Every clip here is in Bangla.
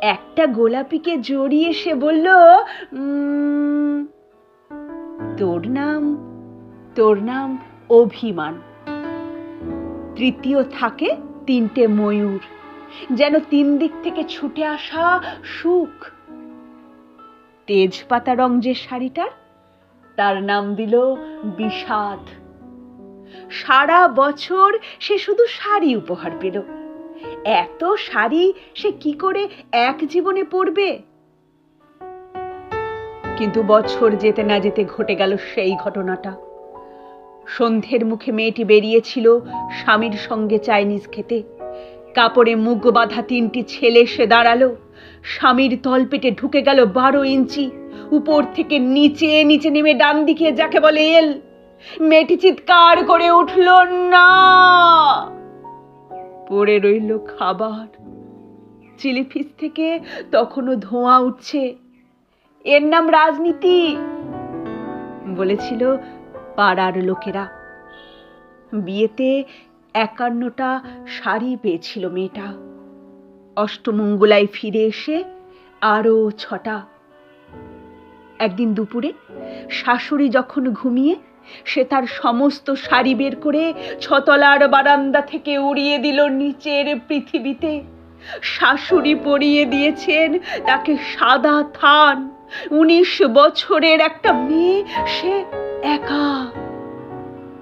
একটা গোলাপিকে জড়িয়ে সে বলল "উম, তোর নাম তোর নাম অভিমান। তৃতীয় থাকে তিনটে ময়ূর যেন তিন দিক থেকে ছুটে আসা সুখ। তেজপাতা রং যে শাড়িটার তার নাম দিল বিষাদ। সারা বছর সে শুধু শাড়ি উপহার পেল। এত শাড়ি সে কি করে এক জীবনে পরবে? কিন্তু বছর যেতে না যেতে ঘটে গেল সেই ঘটনাটা। সন্ধ্যের মুখে মেয়েটি বেরিয়েছিল স্বামীর সঙ্গে চাইনিজ খেতে। কাপড়ে মুখ বাঁধা তিনটি ছেলে সে দাঁড়াল। স্বামীর তলপেটে ঢুকে গেল বারো ইঞ্চি। উপর থেকে নিচে নিচে নেমে ডান দিকে যাকে বলে এল। মেয়েটি চিৎকার করে উঠল, না! পড়ে রইল খাবার। চিলি ফিস থেকে তখনও ধোঁয়া উঠছে। এর নাম রাজনীতি, বলেছিল পাড়ার লোকেরা। বিয়েতে একান্নটা শাড়ি পেয়েছিল মেয়েটা। অষ্টমঙ্গলায় ফিরে এসে আরও ছটা। একদিন দুপুরে শাশুড়ি যখন ঘুমিয়ে সে তার সমস্ত শাড়ি বের করে ছতলার বারান্দা থেকে উড়িয়ে দিল নিচের পৃথিবীতে। শাশুড়ি পরিয়ে দিয়েছেন তাকে সাদা থান। উনিশ বছরের একটা মেয়ে, সে একা।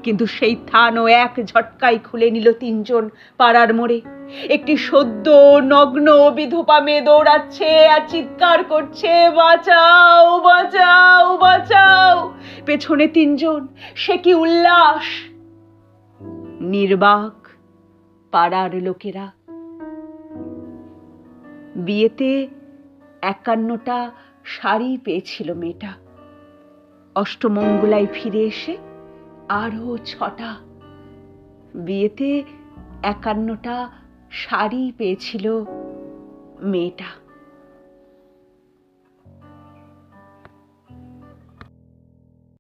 কিন্তু সেই থানও এক ঝটকায় খুলে নিল তিনজন পাড়ার মোড়ে। একটি সদ্য, নগ্ন, বিধবা মেয়ে দৌড়াচ্ছে আর চিৎকার করছে, বাঁচাও পেছনে তিনজন, সে কি উল্লাস? নির্বাক পাড়ার লোকেরা। বিয়েতে একান্নটা শাড়ি পেয়েছিল মেয়েটা। অষ্টমঙ্গলায় ফিরে এসে আরও ছটা। বিয়েতে একান্নটা শাড়ি পেয়েছিল মেয়েটা।